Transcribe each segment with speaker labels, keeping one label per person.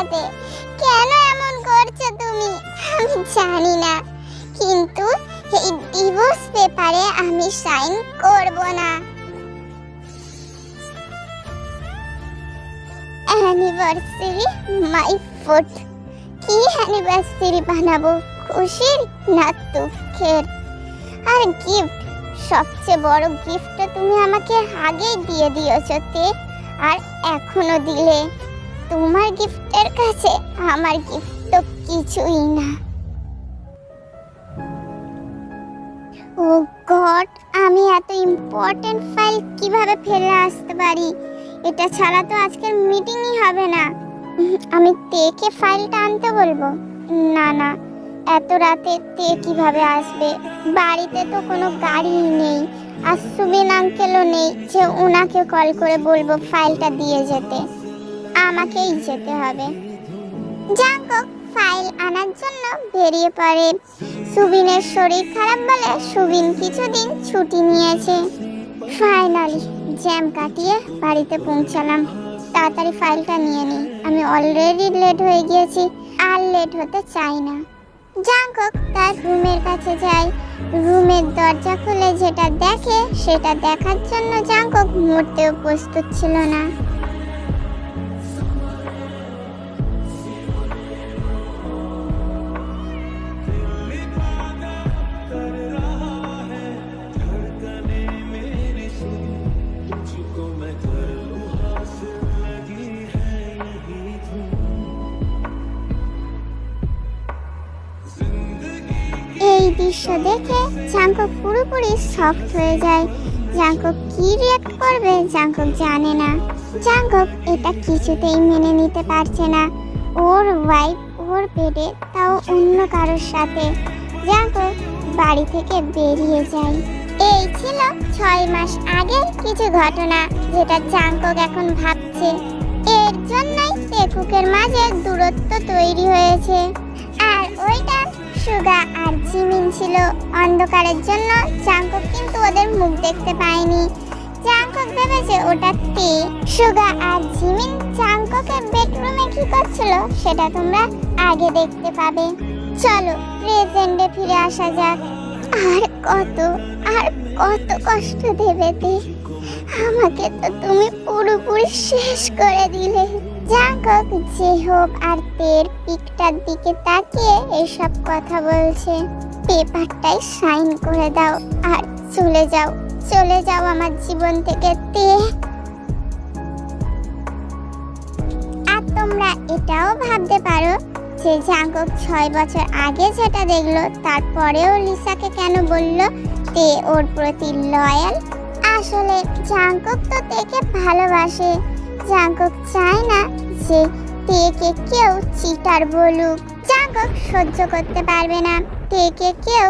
Speaker 1: সাথে। কেন এমন করছ তুমি? আমি জানি না। কিন্তু এই ডিভোর্স পেপারে আমি সাইন করব না। অ্যানিভার্সারি মাই ফুট কি অ্যানিভার্সারি বানাবো? খুশির না দুঃখের? আর গিফট সবচেয়ে বড় গিফটটা তুমি আমাকে আগেই দিয়ে দিয়েছ তে, আর এখনও দিলে। তোমার গিফটের কাছে আমার গিফট তো কিছুই না। ও গড, আমি এত ইম্পর্টেন্ট ফাইল কীভাবে ফেলে আসতে পারি? এটা ছাড়া তো আজকের মিটিংই হবে না। আমি তেকে ফাইলটা আনতে বলব? না না, এত রাতে তে কীভাবে আসবে? বাড়িতে তো কোনো গাড়ি নেই, আর সুবিন আঙ্কেলও নেই যে ওনাকে কল করে বলব ফাইলটা দিয়ে যেতে। আমাকেই যেতে হবে। যাকক ফাইল আনার জন্য বেরিয়ে পড়ে। সুবিনের শরীর খারাপ বলে সুবিন কিছুদিন ছুটি নিয়েছে। ফাইনালি জ্যাম কাটিয়ে বাড়িতে পৌঁছালাম। তাড়াতাড়ি ফাইলটা নিয়ে নিই আমি অলরেডি লেট হয়ে গিয়েছি, আর লেট হতে চাই না। জাঙ্কক তার রুমের কাছে যায়। রুমের দরজা খুলে যেটা দেখে সেটা দেখার জন্য জাঙ্কক মরতেও প্রস্তুত ছিল না। দৃশ্য দেখে জাঙ্কক পুরোপুরি শক্ট হয়ে যায়। জাঙ্কক কি রিয়াক্ট করবে জাঙ্কক জানে না। জাঙ্কক এটা কিছুতেই মেনে নিতে পারছে না। ওর ওয়াইফ ওর বেডে তাও অন্য কারোর সাথে। জাঙ্কক বাড়ি থেকে বেরিয়ে যায়। এই ছিল ছয় মাস আগের কিছু ঘটনা যেটা জাঙ্কক এখন ভাবছে। এর জন্যই টেকুকের মাঝে দূরত্ব তৈরি হয়েছে। আর ওইটা সুগা আর জিমিন ছিল অন্ধকারের জন্য জাঙ্কক কিন্তু ওদের মুখ দেখতে পায়নি। জাঙ্কক ভেবেছে ওটা তে সুগা আর জিমিন জাঙ্ককের বেডরুমে কি করছিল সেটা তোমরা আগে দেখতে পাবে। চলো প্রেজেন্টে ফিরে আসা যাক। আর কত আর কত কষ্ট দেবে আমাকে তো তুমি পুরোপুরি শেষ করে দিলে। জাঙ্কক যে হোক আর তের পিকটার দিকে তাকিয়ে এসব কথা বলছে। পেপারটাই সাইন করে দাও আর চলে যাও চলে যাও আমার জীবন থেকে তে। আর তোমরা এটাও ভাবতে পারো যে জাঙ্কক ছয় বছর আগে যেটা দেখল, তারপরেও লিসাকে কেন বলল তে ওর প্রতি লয়াল? আসলে জাঙ্কক তো তেকে ভালোবাসে। জাঙ্কক চায় না যে তেকে কেউ চিটার বলুক। জাগক সহ্য করতে পারবে না। তেকে কেউ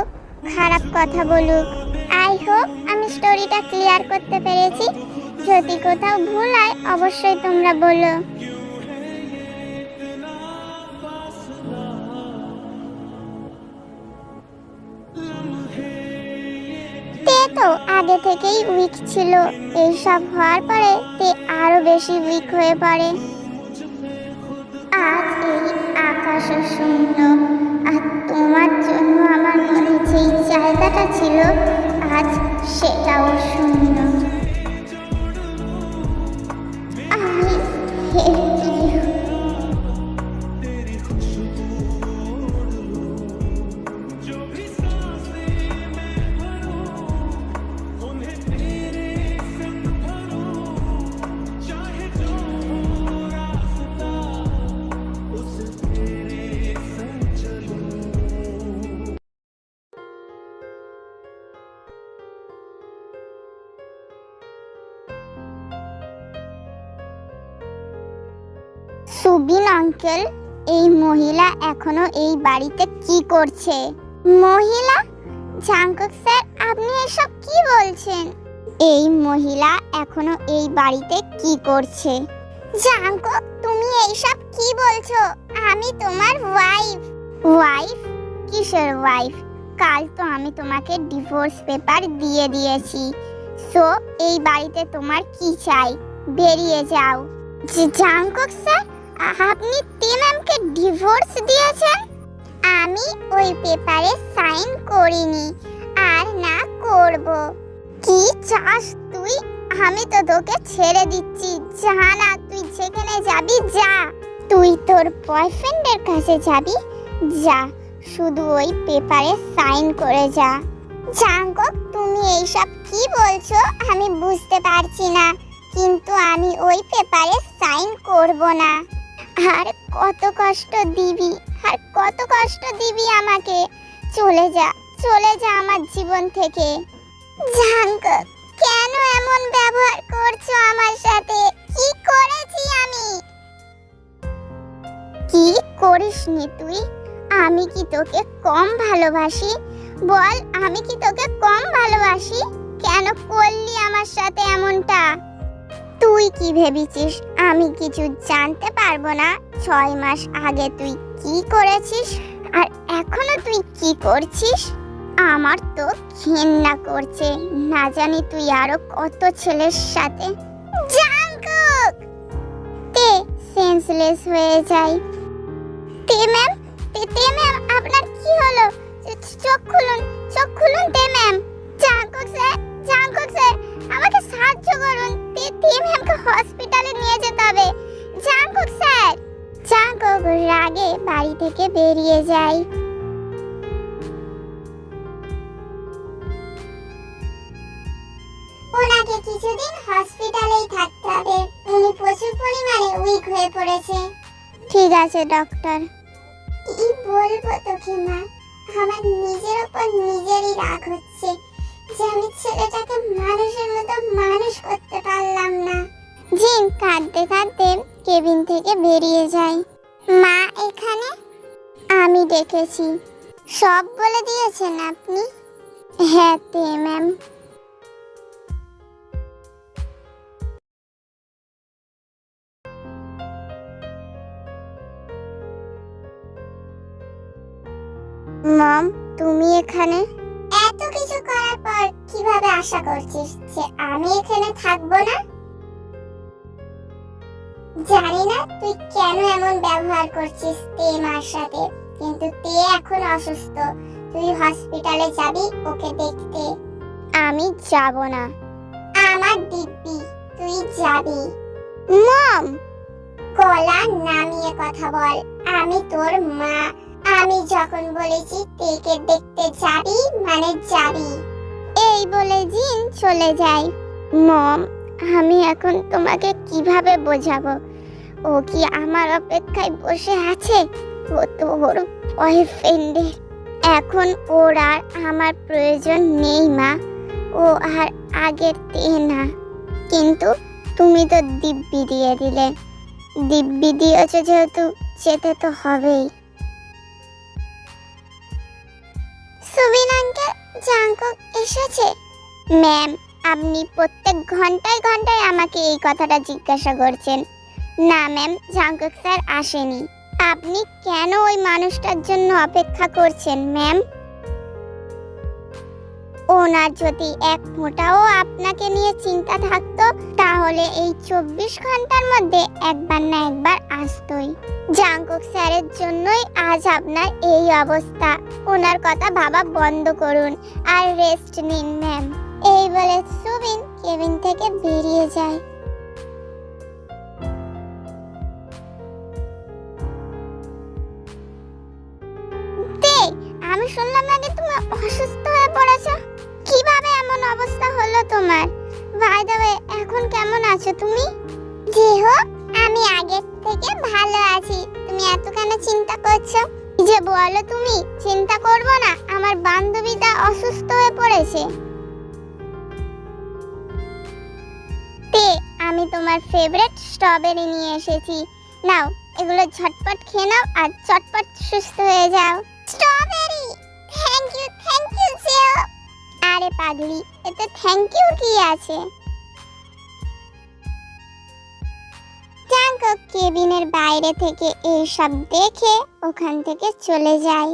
Speaker 1: খারাপ কথা বলুক। আই হোপ আমি স্টোরিটা ক্লিয়ার করতে পেরেছি। যদি কোথাও ভুল হয়, অবশ্যই তোমরা বলো। তে আগে থেকেই উইক ছিল। এইসব হওয়ার পরে তে আরও বেশি উইক হয়ে পড়ে। আজ এই আকাশে শূন্য। আর তোমার জন্য আমার মনে যেই জায়গাটা ছিল, আজ সেটাও শূন্য। আমি সুবিন আঙ্কেল, এই মহিলা এখনও এই বাড়িতে কি করছে? মহিলা? জাঙ্কক স্যার, আপনি এসব কি বলছেন? এই মহিলা এখনও এই বাড়িতে কি করছে? জাঙ্কক তুমি এইসব কি বলছো? আমি তোমার ওয়াইফ ওয়াইফ কিসের ওয়াইফ কাল তো আমি তোমাকে ডিভোর্স পেপার দিয়ে দিয়েছি। সো এই বাড়িতে তোমার কি চাই? বেরিয়ে যাও। জাঙ্কক স্যার আপনি তে ম্যামকে ডিভোর্স দিয়েছেন? আমি ওই পেপারে সাইন করিনি, আর না করব। কি চাস তুই? আমি তো তোকে ছেড়ে দিচ্ছি। যা না, তুই যেখানে যাবি, যা। তুই তোর বয়ফ্রেন্ডের কাছে যাবি? যা, শুধু ওই পেপারে সাইন করে যা। জাঙ্কক তুমি এইসব কি বলছো? আমি বুঝতে পারছি না, কিন্তু আমি ওই পেপারে সাইন করব না। আর কত কষ্ট দিবি, আর কত কষ্ট দিবি আমাকে। চলে যা চলে যা আমার জীবন থেকে। জাঙ্কক কেন এমন ব্যবহার করছ আমার সাথে? কি করেছি আমি? কি করিসনি তুই? আমি কি তোকে কম ভালোবাসি? বল, আমি কি তোকে কম ভালোবাসি? কেন করলি আমার সাথে এমনটা? তুই কি ভেবেছিস? আমি কিছু জানতে পারব না? ছয় মাস আগে তুই কি করেছিস? আর এখনও তুই কি করছিস? আমার তো ঘেন্না করছে। না জানি তুই আরও কত ছেলের সাথে জাঙ্কুক তে সেন্সলেস হয়ে যায় তে ম্যাম তে তে ম্যাম আপনার কি হলো? চোখ খুলুন চোখ খুলুন তে ma'am Jungkook sir Jungkook sir আমাকে সাহায্য করুন। তে তে হসপিটালে নিয়ে যেতে হবে। Jungkook sir. জাঙ্কুক রাগে বাড়ি থেকে বেরিয়ে যায়। ওনাকে কিছুদিন হসপিটালেই থাকতে হবে। উনি প্রচুর পরিমাণে উইক হয়ে পড়েছে। ঠিক আছে ডক্টর কি বলব তোকে মা? আমার নিজের উপর নিজেরই রাগ হচ্ছে। ডেকেছি সব বলে দিয়েছেন আপনি? হ্যাঁ তে, ম্যাম। মম, তুমি এখানে? এত কিছু করার পর কীভাবে আশা করছিস যে আমি এখানে থাকব না? জানি না তুই কেন এমন ব্যবহার করছিস তে, মার সাথে। কিন্তু তে এখন অসুস্থ। তুই হসপিটালে যাবি ওকে দেখতে। আমি যাব না। আমার দিব্যি তুই যাবি। মম! গলা নামিয়ে কথা বল। আমি তোর মা। আমি যখন বলেছি তেকে দেখতে যাবি মানে যাবি। এই বলে জিন চলে যায়। মম আমি এখন তোমাকে কীভাবে বোঝাবো? ও কি আমার অপেক্ষায় বসে আছে? ও তো ওর বয়ফ্রেন্ডের এখন ওর আর আমার প্রয়োজন নেই, মা। ও আর আগের তে না। কিন্তু তুমি তো দিব্যি দিয়ে দিলে। দিব্যি দিয়েছ যেহেতু যেতে তো হবেই। সুবিন আঙ্কেল জাঙ্কক এসেছে। ম্যাম, আপনি প্রত্যেক ঘন্টায় ঘন্টায় আমাকে এই কথাটা জিজ্ঞাসা করছেন। না, ম্যাম জাঙ্কক স্যার আসেনি। আপনি কেন ওই মানুষটার জন্য অপেক্ষা করছেন, ম্যাম? ওনার যদি এক ফোঁটাও আপনাকে নিয়ে চিন্তা থাকতো, তাহলে এই চব্বিশ ঘণ্টার মধ্যে একবার না একবার আসতোই। জাঙ্কুক স্যারের জন্যই আজ আপনার এই অবস্থা। ওনার কথা ভাবা বন্ধ করুন আর রেস্ট নিন, ম্যাম। এই বলে সুবিন কেবিন থেকে বেরিয়ে যায়। অসুস্থ হয়ে পড়েছো? কীভাবে এমন অবস্থা হলো তোমার? বাই দ্য ওয়ে এখন কেমন আছো তুমি? জি হোক আমি আগের থেকে ভালো আছি। তুমি এত কেন চিন্তা করছ? যে বলো তুমি চিন্তা করব না আমার বান্ধবীটা অসুস্থ হয়ে পড়েছে। তে আমি তোমার ফেভারিট স্ট্রবেরি নিয়ে এসেছি। নাও এগুলো ঝটপট খেয়ে নাও আর চটপট সুস্থ হয়ে যাও। স্ট্রবেরি আরে পাগলি, এতে থ্যাংক ইউ কি আছে? জাঙ্কক কেবিনের বাইরে থেকে এইসব দেখে ওখান থেকে চলে যায়।